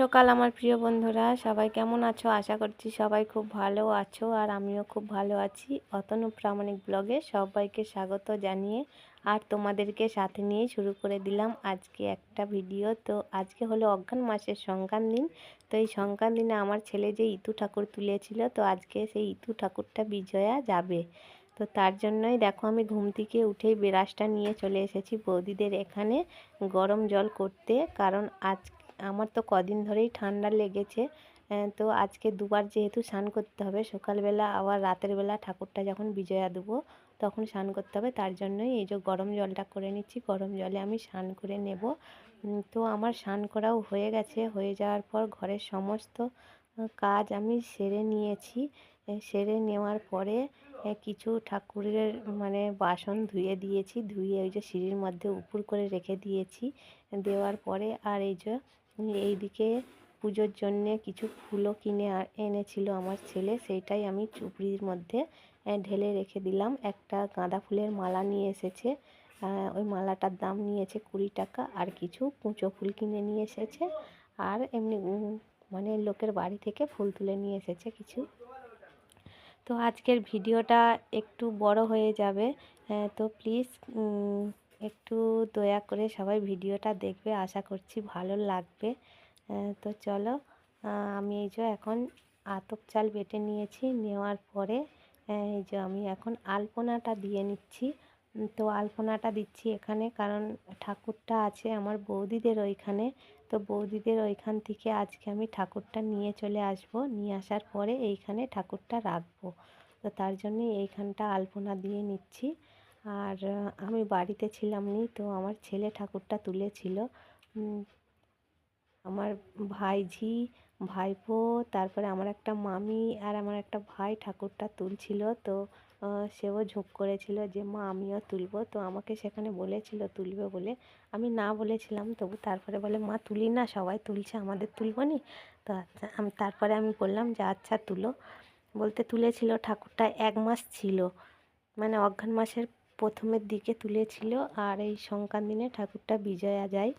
সকাল, আমার প্রিয় বন্ধুরা। সবাই কেমন আছো? আশা করছি সবাই খুব ভালো আছো আর আমিও খুব ভালো আছি। অতনু প্রামাণিক ব্লগে সবাইকে স্বাগত জানিয়ে আর তোমাদেরকে সাথে নিয়ে শুরু করে দিলাম আজকে একটা ভিডিও। তো আজকে হলো অজ্ঞান মাসের সংক্রান্ত দিন। তো এই সংক্রান্ত দিনে আমার ছেলে যে ইতু ঠাকুর তুলেছিল, তো আজকে সেই ইতু ঠাকুরটা বিজয়া যাবে। তো তার জন্যই দেখো আমি ঘুম থেকে উঠেই বেরাসটা নিয়ে চলে এসেছি বৌদিদের এখানে গরম জল করতে। কারণ আজ আমার তো কদিন ধরেই ঠান্ডা লেগেছে। তো আজকে দুবার যেহেতু স্নান করতে হবে, সকালবেলা আবার রাতের বেলা ঠাকুরটা যখন বিজয়া দেবো, তখন স্নান করতে হবে। তার জন্যই এই যে গরম জলটা করে নিচ্ছি, গরম জলে আমি স্নান করে নেব। তো আমার স্নান করাও হয়ে গেছে। হয়ে যাওয়ার পর ঘরের সমস্ত কাজ আমি সেরে নিয়েছি। সেরে নেওয়ার পরে কিছু ঠাকুরের মানে বাসন ধুয়ে দিয়েছি। ধুয়ে ওই যে সিঁড়ির মধ্যে উপুর করে রেখে দিয়েছি। দেওয়ার পরে আর এই যে এইদিকে পুজোর জন্যে কিছু ফুলও কিনে এনেছিল আমার ছেলে। সেইটাই আমি চুপড়ির মধ্যে ঢেলে রেখে দিলাম। একটা গাঁদা ফুলের মালা নিয়ে এসেছে। ওই মালাটার দাম নিয়েছে কুড়ি টাকা। আর কিছু কুঁচো ফুল কিনে নিয়ে এসেছে। আর এমনি মানে লোকের বাড়ি থেকে ফুল তুলে নিয়ে এসেছে কিছু। তো আজকের ভিডিওটা একটু বড় হয়ে যাবে। তো প্লিজ একটু দয়া করে সবাই ভিডিওটা দেখবে, আশা করছি ভালো লাগবে। তো চলো আমি এই যে এখন আতপ চাল বেটে নিয়েছি, নেওয়ার পরে এই যে আমি এখন আলপনাটা দিয়ে নিচ্ছি। তো আলপনাটা দিচ্ছি এখানে কারণ ঠাকুরটা আছে আমার বৌদিদের ওইখানে। তো বৌদিদের ওইখান থেকে আজকে আমি ঠাকুরটা নিয়ে চলে আসব। নিয়ে আসার পরে এইখানে ঠাকুরটা রাখব। তো তার জন্য এইখানটা আলপনা দিয়ে নিচ্ছি। আর আমি বাড়িতে ছিলাম নি তো আমার ছেলে ঠাকুরটা তুলেছিল। আমার ভাইঝি, ভাইপো, তারপরে আমার একটা মামি আর আমার একটা ভাই ঠাকুরটা তুলছিল। তো সেও ঝোঁক করেছিল যে, মা, আমিও তুলবো। তো আমাকে সেখানে বলেছিল, তুলবে বলে। আমি না বলেছিলাম, তবু তারপরে বলে, মা, তুলি না, সবাই তুলছে, আমাদের তুলবো নি? তো আচ্ছা আমি তারপরে আমি বললাম যে আচ্ছা তুলো। বলতে তুলেছিল ঠাকুরটা এক মাস ছিল। মানে অঘ্রান মাসের প্রথমের দিকে তুলেছিল আর এই সংক্রান্তি দিনে ঠাকুরটা বিজয়া যায়।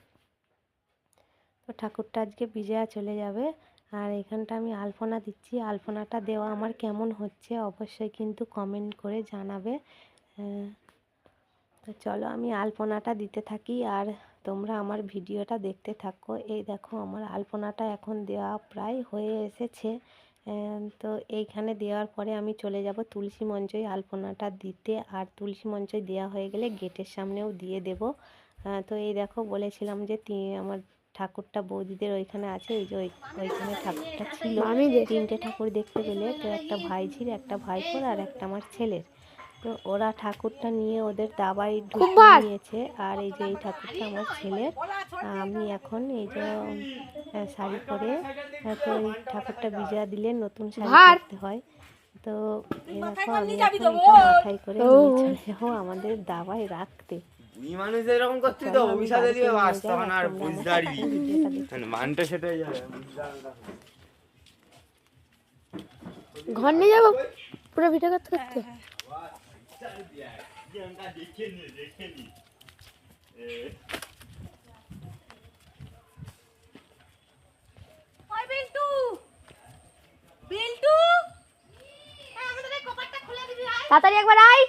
তো ঠাকুরটা আজকে বিজয়া চলে যাবে আর এখানটা আমি আলপনা দিচ্ছি। আলপনাটা দেওয়া আমার কেমন হচ্ছে অবশ্যই কিন্তু কমেন্ট করে জানাবে। আহ, তো চলো আমি আলপনাটা দিতে থাকি আর তোমরা আমার ভিডিওটা দেখতে থাকো। এই দেখো আমার আলপনাটা এখন দেওয়া প্রায় হয়ে এসেছে। তো এইখানে দেওয়ার পরে আমি চলে যাব তুলসী মঞ্চই আলপনাটা দিতে। আর তুলসী মঞ্চই দেওয়া হয়ে গেলে গেটের সামনেও দিয়ে দেব। তো এই দেখো বলেছিলাম যে আমার ঠাকুরটা বৌদিদের ওইখানে আছে এই যে ওই- ওইখানে ঠাকুরটা ছিল। আমি তিনটে ঠাকুর দেখতে গেলে তো একটা ভাইঝির একটা ভাইপোর আর একটা আমার ছেলের। তো ওরা ঠাকুরটা নিয়ে ওদের দাবাই ঢুকিয়ে নিয়েছে। আর এই যে এই ঠাকুরটা আমার ছেলের আমি এখন এই যে শাড়ি পরে তো এই ঠাকুরটা বিজয়া দিলে নতুন শাড়ি পরতে হয়। তো এরকম আমি এখন মাথায় করে চলে যাব আমাদের দাবায় রাখতে। মানুষ এরকম করতে তো অভিশাপে দিবে বাস তখন আর তোমরা বুঝতে আমার পারবি সাথে ভিডিওটা দেখতে মানে মানটা সেটা যাবে ঘর নিয়ে যাব? পুরো ভিডিও করতে করতে? তাড়াতাড়ি একবার আয়।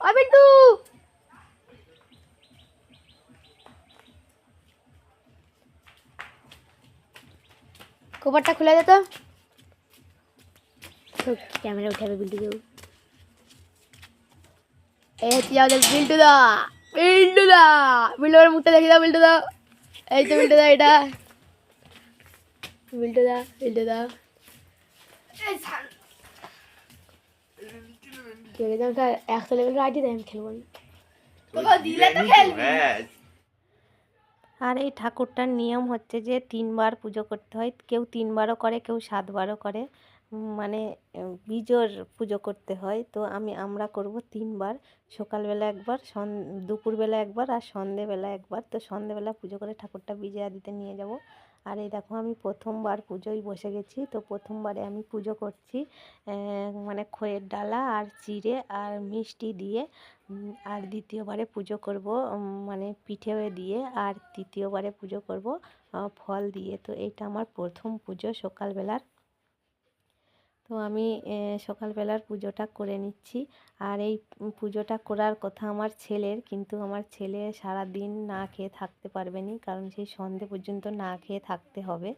ও বিল্টু! খুলে দে তো। ক্যামেরা উঠাবে বিল্টু কেউ। এই হচ্ছে আমাদের বিল্টু দা বিল্টু দা বিল্টু দার মুখটা দেখি দাও বিল্টু দা। এই তো বিল্টু দা এটা। বিল্টু দা বিল্টু দা। কেউ যদি আমাকে একশো লেভেল আইডি দেয় আমি খেলব। হ্যাঁ। আর এই ঠাকুরটার নিয়ম হচ্ছে যে তিনবার পুজো করতে হয়। কেউ তিনবারও করে কেউ সাতবারও করে। মানে বীজোর পুজো করতে হয়। তো আমি, আমরা করব তিনবার। সকালবেলা একবার, সন, দুপুরবেলা একবার আর সন্ধেবেলা একবার। তো সন্ধেবেলা পুজো করে ঠাকুরটা বিজয়া দিতে নিয়ে যাব। আর এই দেখো, আমি প্রথমবার পুজোয় বসে গেছি। তো প্রথমবারে আমি পুজো করছি মানে খয়ের ডালা আর চিড়ে আর মিষ্টি দিয়ে। আর দ্বিতীয়বারে পুজো করব মানে পিঠে দিয়ে। আর তৃতীয়বারে পুজো করব ফল দিয়ে। তো এইটা আমার প্রথম পুজো সকালবেলার তো আমি সকালবেলার পুজোটা করে নিচ্ছি। আর এই পুজোটা করার কথা আমার ছেলের, কিন্তু আমার ছেলে সারা দিন না খেয়ে থাকতে পারবে না কারণ সেই সন্ধে পর্যন্ত না খেয়ে থাকতে হবে।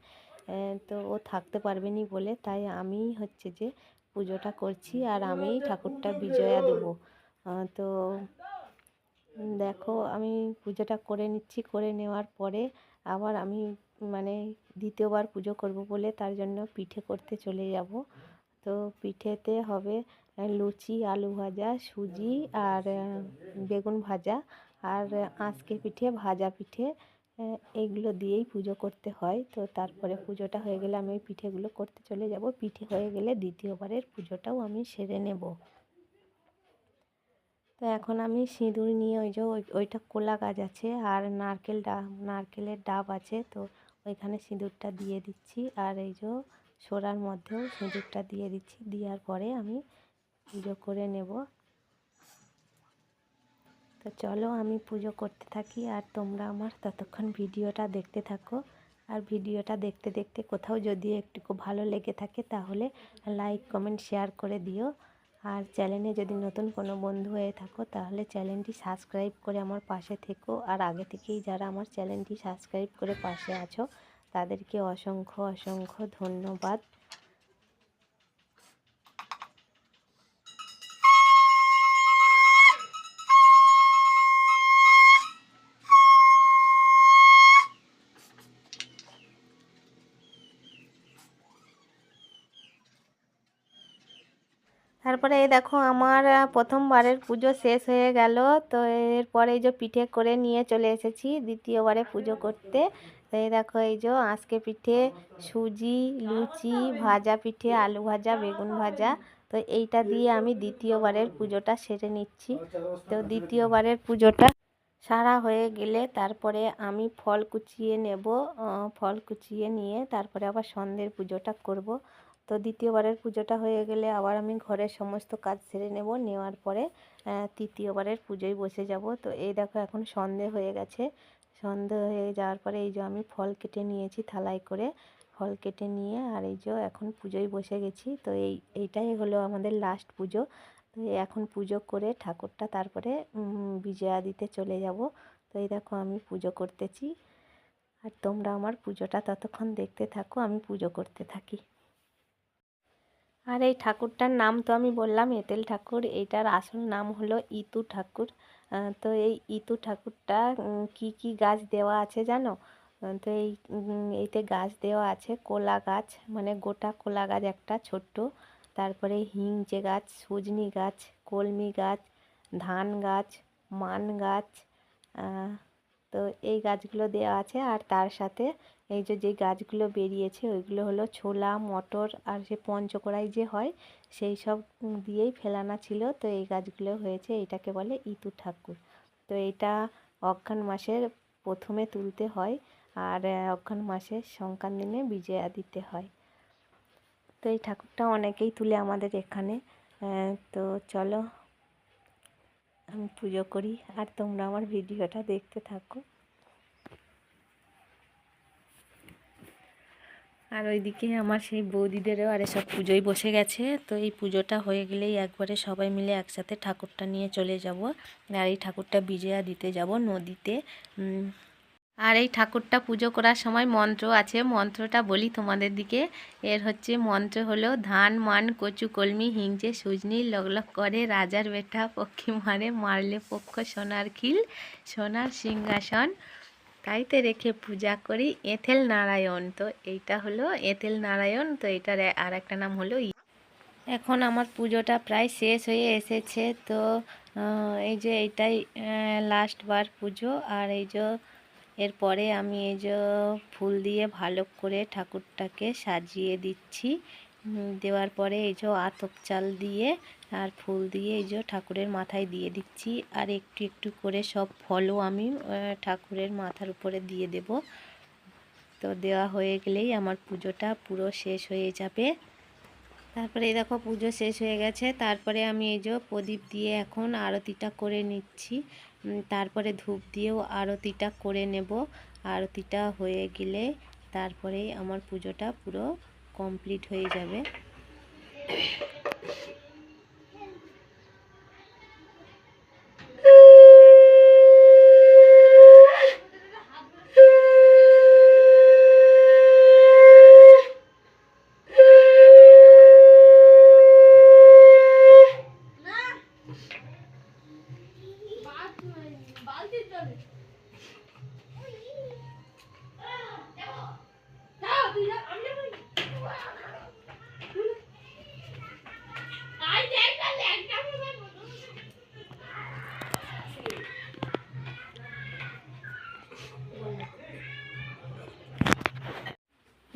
তো ও থাকতে পারবে না বলে, তাই আমি হচ্ছে যে পুজোটা করছি আর আমি ঠাকুরটা বিজয়া দেবো। তো দেখো, আমি পুজোটা করে নিচ্ছি, করে নেওয়ার পরে আবার আমি মানে দ্বিতীয়বার পুজো করব বলে তার জন্য পিঠে করতে চলে যাব। তো পিঠেতে হবে লুচি আলু ভাজা সুজি আর বেগুন ভাজা আর আঁচকে পিঠে ভাজা পিঠে আহ, এইগুলো দিয়েই পুজো করতে হয়। তো তারপরে পুজোটা হয়ে গেলে আমি ওই পিঠেগুলো করতে চলে যাব। পিঠে হয়ে গেলে দ্বিতীয়বারের পুজোটাও আমি সেরে নেব। তো এখন আমি সিঁদুর নিয়ে ওই যে ওই- ওইটা কোলা গাছ আছে আর নারকেল ডা নারকেলের ডাব আছে। তো ওইখানে সিঁদুরটা দিয়ে দিচ্ছি আর এই যে সোরার মধ্যেও সিঁদুরটা দিয়ে দিচ্ছি। দেওয়ার পরে আমি পুজো করে নেব। তো চলো আমি পুজো করতে থাকি আর তোমরা আমার ততক্ষণ ভিডিওটা দেখতে থাকো। আর ভিডিওটা দেখতে দেখতে কোথাও যদি একটু ভালো লেগে থাকে তাহলে লাইক, কমেন্ট, শেয়ার করে দিও। আর চ্যানেলে যদি নতুন কোনো বন্ধু হয়ে থাকো তাহলে চ্যানেলটি সাবস্ক্রাইব করে আমার পাশে থেকো। আর আগে থেকেই যারা আমার চ্যানেলটি সাবস্ক্রাইব করে পাশে আছো তাদেরকে অসংখ্য অসংখ্য ধন্যবাদ। তারপরে এই দেখো, আমার প্রথমবারের পুজো শেষ হয়ে গেল। তো এরপরে এই যে পিঠে করে নিয়ে চলে এসেছি, দ্বিতীয়বারে পুজো করতে। তো এই দেখো এই যে আজকে পিঠে সুজি, লুচি, ভাজা পিঠে, আলু ভাজা, বেগুন ভাজা। তো এইটা দিয়ে আমি দ্বিতীয়বারের পুজোটা সেরে নিচ্ছি। তো দ্বিতীয়বারের পুজোটা সারা হয়ে গেলে তারপরে আমি ফল কুচিয়ে নেব ফল কুচিয়ে নিয়ে তারপরে আবার সন্ধ্যের পুজোটা করব। তো দ্বিতীয়বারের পুজোটা হয়ে গেলে আবার আমি ঘরের সমস্ত কাজ সেরে নেব, নেওয়ার পরে তৃতীয়বারের পুজোয় বসে যাব। তো এই দেখো এখন সন্ধে হয়ে গেছে। সন্ধে হয়ে যাওয়ার পরে এই যে আমি ফল কেটে নিয়েছি থালায় করে, ফল কেটে নিয়ে আর এই যে এখন পুজোয় বসে গেছি। তো এই, এইটাই হলো আমাদের লাস্ট পুজো। তো এখন পুজো করে ঠাকুরটা তারপরে বিজয়া দিতে চলে যাব। তো এই দেখো আমি পুজো করতেছি। আর তোমরা আমার পুজোটা ততক্ষণ দেখতে থাকো, আমি পুজো করতে থাকি। আর এই ঠাকুরটার নাম তো আমি বললাম, এঁতেল ঠাকুর। এইটার আসল নাম হলো ইতু ঠাকুর। তো এই ইতু ঠাকুরটা কি কি গাছ দেওয়া আছে জানো? তো এই এইতে গাছ দেওয়া আছে, কোলা গাছ মানে গোটা কোলা গাছ একটা ছোট্ট। তারপরে হিংচে গাছ, সজনি গাছ, কলমি গাছ, ধান গাছ, মান গাছ তো এই গাছগুলো দেওয়া আছে। আর তার সাথে এই যে যে গাছগুলো বেরিয়েছে ওইগুলো হলো ছোলা মটর আর সে পঞ্চকড়াই যে হয় সেই সব দিয়েই ফেলানা ছিল। তো এই গাছগুলো হয়েছে এটাকে বলে ইতু ঠাকুর। তো এটা অঘ্রাণ মাসের প্রথমে তুলতে হয় আর আহ, মাসের মাসের দিনে বিজয়া দিতে হয়। তো এই ঠাকুরটা অনেকেই তুলে আমাদের এখানে। তো চলো আমি পুজো করি। আর তোমরা আমার ভিডিওটা দেখতে থাকো। আর ওইদিকে আমার সেই বৌদিদেরও আর এসব পুজোয় বসে গেছে। তো এই পুজোটা হয়ে গেলেই একবারে সবাই মিলে একসাথে ঠাকুরটা নিয়ে চলে যাব আর এই ঠাকুরটা বিজয়া দিতে যাব নদীতে। আর এই ঠাকুরটা পুজো করার সময় মন্ত্র আছে। মন্ত্রটা বলি তোমাদের দিকে। এর হচ্ছে মন্ত্র হলো, ধান, মান, কচু, কলমি, হিংচে, সুজনি, লগলগ করে, রাজার বেটা, পক্ষী মারে, মারলে পক্ষ সোনার খিল, সোনার সিংহাসন। তাইতে রেখে পূজা করি এঁথেল নারায়ণ। তো এইটা হলো এঁথেল নারায়ণ, তো এটার আর একটা নাম হলো এখন আমার পুজোটা প্রায় শেষ হয়ে এসেছে, তো এই যে এইটাই লাস্ট বার পুজো। আর এই যে এরপরে আমি এই যে ফুল দিয়ে ভালো করে ঠাকুরটাকে সাজিয়ে দিচ্ছি। দেওয়ার পরে এই যে আতপ চাল দিয়ে আর ফুল দিয়ে এই যে ঠাকুরের মাথায় দিয়ে দিচ্ছি। আর একটু একটু করে সব ফলও আমি ঠাকুরের মাথার উপরে দিয়ে দেব। তো দেওয়া হয়ে গেলেই আমার পুজোটা পুরো শেষ হয়ে যাবে। তারপরে দেখো পুজো শেষ হয়ে গেছে। তারপরে আমি এই যে প্রদীপ দিয়ে এখন আরতিটা করে নিচ্ছি। তারপরে ধূপ দিয়েও আরতিটা করে নেব। আরতিটা হয়ে গেলে তারপরেই আমার পুজোটা পুরো কমপ্লিট হয়ে যাবে।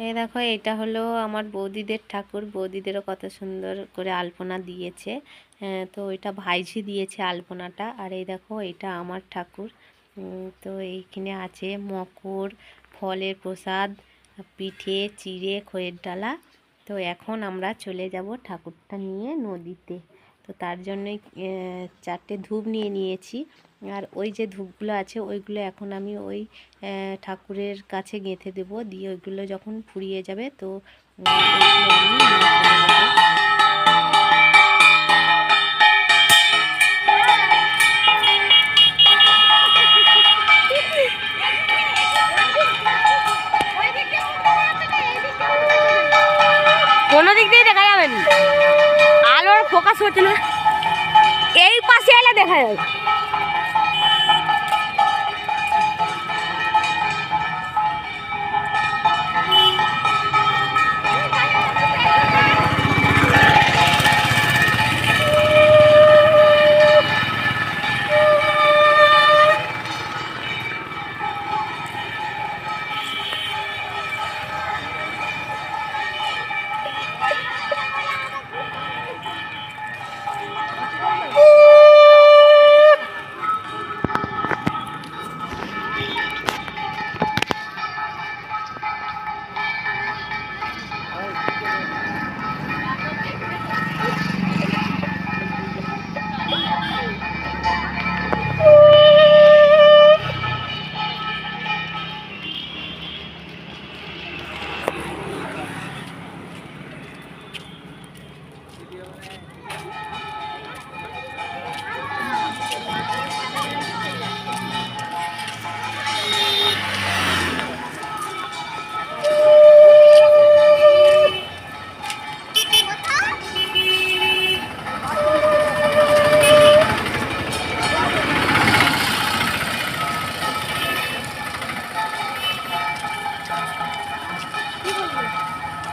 এই দেখো, এটা হলো আমার বৌদিদের ঠাকুর। বৌদিদেরও কত সুন্দর করে আলপনা দিয়েছে। তো এটা ভাইঝি দিয়েছে আলপনাটা। আর এই দেখো, এটা আমার ঠাকুর। তো এইখানে আছে মকর, ফলের প্রসাদ, পিঠে, চিড়ে, খয়ের ডালা। তো এখন আমরা চলে যাব ঠাকুরটা নিয়ে নদীতে। তো তার জন্যই চারটে ধূপ নিয়ে নিয়েছি। আর ওই যে ধূপগুলো আছে, ওইগুলো এখন আমি ওই ঠাকুরের কাছে গেঁথে দেবো। দিয়ে ওইগুলো যখন ফুরিয়ে যাবে তো। কোনো দিক দিয়ে দেখা যাবে না। আলোর ফোকাস হচ্ছে না। এই পাশে এলে দেখা যাবে।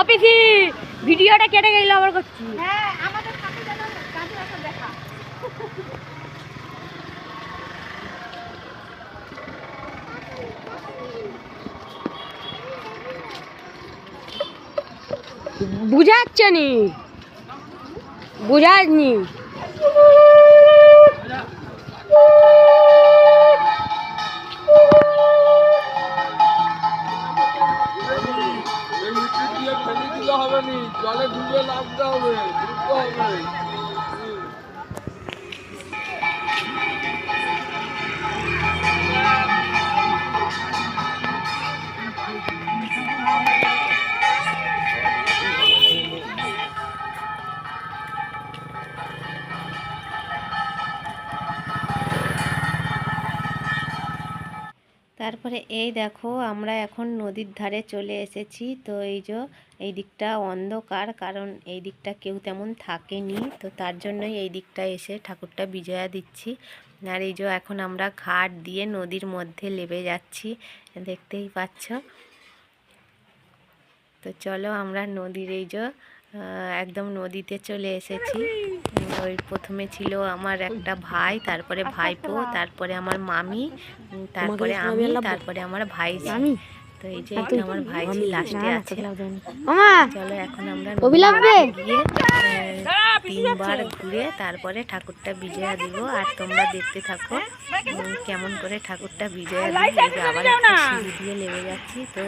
অফিসি ভিডিওটা কেটে গেল আবার করছি হ্যাঁ আমাদের সাথে যেন কাজে আসা দেখা বুঝাচ্ছে নি। বুঝায়নি জলে ডুবে লাভটা হবে হবে। তারপরে এই দেখো, আমরা এখন নদীর ধারে চলে এসেছি। তো এই যে, এই দিকটা অন্ধকার, কারণ এই দিকটা কেউ তেমন থাকেনি। তো তার জন্যই এই দিকটা এসে ঠাকুরটা বিজয়া দিচ্ছি। আর এই যে, এখন আমরা ঘাট দিয়ে নদীর মধ্যে লেবে যাচ্ছি। দেখতেই পাচ্ছ? তো চলো আমরা নদীর এই যে একদম নদীতে চলে এসেছি। ওই প্রথমে ছিল আমার একটা ভাই তারপরে ভাইপো তারপরে আমার মামি তারপরে আমি তারপরে আমার ভাই তো এই যে এটা আমার ভাইজি লাস্টে আছে। চলো এখন আমরা গিয়ে তিনবার ঘুরে তারপরে ঠাকুরটা বিজয়া দিব আর তোমরা দেখতে থাকো কেমন করে ঠাকুরটা বিজয়া দিব আবার সিঁড়ি দিয়ে নেমে যাচ্ছি। তো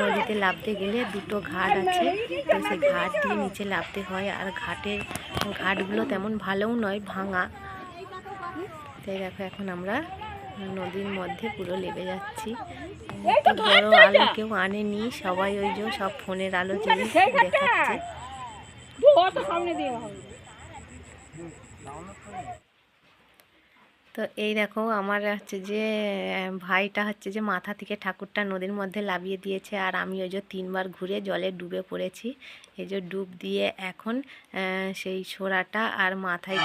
নদীতে নামতে গেলে দুটো ঘাট আছে। তো সেই ঘাট দিয়ে নিচে নামতে হয় আর ঘাটের ঘাটগুলো তেমন ভালোও নয় ভাঙা। তো এই দেখো এখন আমরা নদীর মধ্যে পুরো লেগে যাচ্ছি। তো বড় আলো কেউ আনেনি সবাই ওই যে সব ফোনের আলো জ্বলে দেখাচ্ছে তো এই দেখো আমার হচ্ছে যে ভাইটা হচ্ছে যে মাথা থেকে ঠাকুরটা নদীর মধ্যে লাভিয়ে দিয়েছে আর আমি ওই যে তিনবার ঘুরে জলে ডুবে পড়েছি। এই যে ডুব দিয়ে এখন সেই সোরাটা আর মাথায়